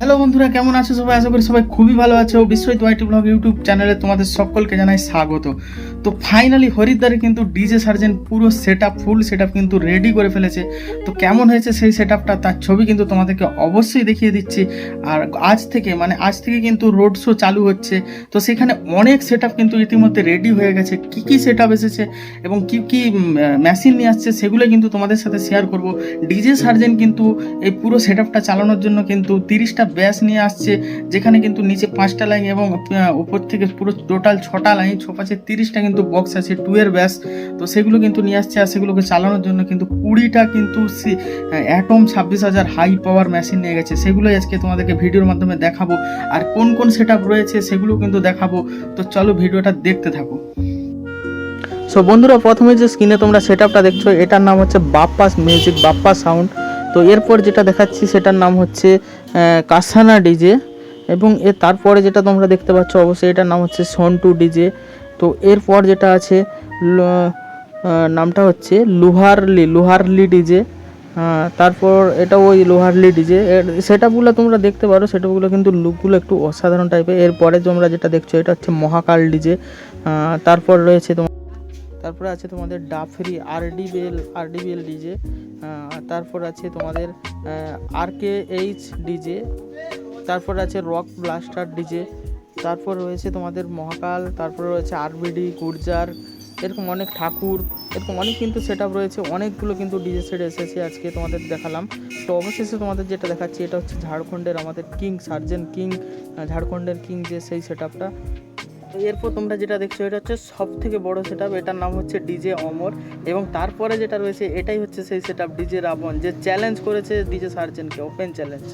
Hello বন্ধুরা, কেমন আছো সবাই? আশা করি সবাই খুবই ভালো আছো। বিশ্বজিৎ ওয়াইটি ব্লগ ইউটিউব চ্যানেলে তোমাদের সকলকে জানাই স্বাগত। তো ফাইনালি হরিদ্বারে কিন্তু ডিজে সার্জেন পুরো সেট ফুল সেট কিন্তু রেডি করে ফেলেছে। তো কেমন হয়েছে সেই সেট তার ছবি কিন্তু তোমাদেরকে অবশ্যই দেখিয়ে দিচ্ছি। আর আজ থেকে মানে আজ থেকে কিন্তু রোড শো চালু হচ্ছে। তো সেখানে অনেক সেট কিন্তু ইতিমধ্যে রেডি হয়ে গেছে। কি কি সেট এসেছে এবং কি কি মেশিন নিয়ে আসছে সেগুলো কিন্তু তোমাদের সাথে শেয়ার করব। ডিজে সার্জেন কিন্তু এই পুরো সেট চালানোর জন্য কিন্তু তিরিশটা ব্যাস নিয়ে আসছে, যেখানে কিন্তু নিচে পাঁচটা লাইন এবং উপর থেকে পুরো টোটাল ছটা লাইন ছ পাঁচে তিরিশটা কিন্তু বক্স আছে টু এর ব্যাস। তো সেগুলো কিন্তু নিয়ে আসছে আর সেগুলোকে চালানোর জন্য কিন্তু কুড়িটা কিন্তু অ্যাটম ছাব্বিশ হাজার হাই পাওয়ার মেশিন নিয়ে গেছে। সেগুলোই আজকে তোমাদেরকে ভিডিওর মাধ্যমে দেখাবো। আর কোন কোন সেট রয়েছে সেগুলো কিন্তু দেখাবো। তো চলো ভিডিওটা দেখতে থাকো। সো বন্ধুরা, প্রথমে যে স্ক্রিনে তোমরা সেট আপটা দেখছ, এটার নাম হচ্ছে বাপ্পাস মিউজিক বাপ্পা সাউন্ড তো এরপর যেটা দেখাচ্ছি সেটার নাম হচ্ছে কাসানা ডিজে এবং এর তারপরে যেটা তোমরা দেখতে পাচ্ছ অবশ্যই এটার নাম হচ্ছে সন্টু ডিজে। তো এরপর যেটা আছে নামটা হচ্ছে লুহারলি লুহারলি ডিজে। তারপর এটা ওই লোহারলি ডিজে। এর সেটআপগুলো তোমরা দেখতে পারো সেটআপগুলো কিন্তু লুকগুলো একটু অসাধারণ টাইপের এরপরে তোমরা যেটা দেখছ, এটা হচ্ছে মহাকাল ডিজে। তারপর রয়েছে তোমার তারপরে আছে তোমাদের ডাফরি আরডিবিএল আরডিবিএল ডিজে তারপর আছে তোমাদের আর কে এইচ ডিজে, তারপর আছে রক ব্লাস্টার ডিজে, তারপর রয়েছে তোমাদের মহাকাল, তারপর রয়েছে আরবিডি, গুর্জার, এরকম অনেক ঠাকুর, এরকম অনেক কিন্তু সেট রয়েছে, অনেকগুলো কিন্তু ডিজে সেট এসেছে আজকে তোমাদের দেখালাম। তো অবশেষে তোমাদের যেটা দেখাচ্ছি, এটা হচ্ছে ঝাড়খণ্ডের আমাদের কিং সার্জেন কিং ঝাড়খণ্ডের কিং যে সেই সেট তো এরপর তোমরা যেটা দেখছ, এটা হচ্ছে সব থেকে বড় সেট এটার নাম হচ্ছে ডিজে অমর এবং তারপরে যেটা রয়েছে, এটাই হচ্ছে সেই সেট ডিজে রাবণ যে চ্যালেঞ্জ করেছে ডিজে সার্জেনকে ওপেন চ্যালেঞ্জ